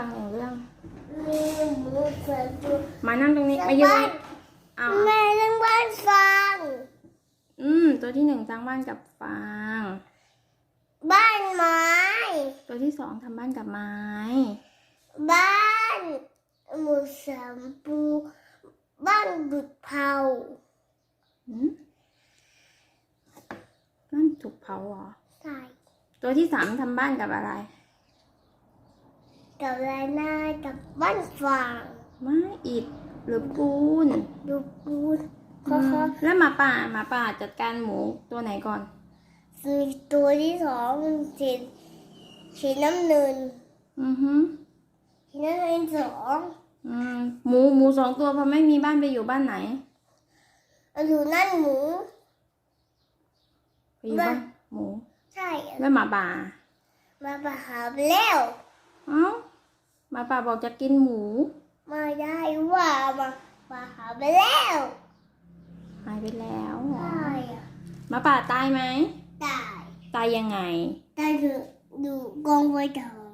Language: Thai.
ฟังหนึ่งเรื่องมีหมูเสือตัวมานั่งตรงนี้มายืนตรงนี้เอาแม่เรื่องบ้านฟัง อืม ตัวที่หนึ่งสร้างบ้านกับฟาง บ้านไม้ ตัวที่สองทำบ้านกับไม้ บ้านหมูสามปู บ้านบุดเผาอืมนั่นถูกเผาเหรอใส่ตัวที่สามทำบ้านกับอะไร กับไรหน้ากับบ้านฟังไม้อิฐหรือปูนดูปูนอืเขามแล้วหมาป่าหมาป่าจัดการหมูตัวไหนก่อนมีตัวที่สองสีสีน้ำเงินอือฮึสีน้ำเงินสองอืมหมูหมูสองตัวพอไม่มีบ้านไปอยู่บ้านไหนเอาอยู่นั่นหมูไปอยู่บ้านบ้านหมู ใช่ แล้วหมาป่ามาไปหาไปแล้วเอ้าห มาป่าบอกจะกินหมูมาได้ว่ามามาหาไปแล้วหายไปแล้วเหรอใช่อะหมาป่าตายไหม ตายตายยังไง ตายดูดูกองไฟทอง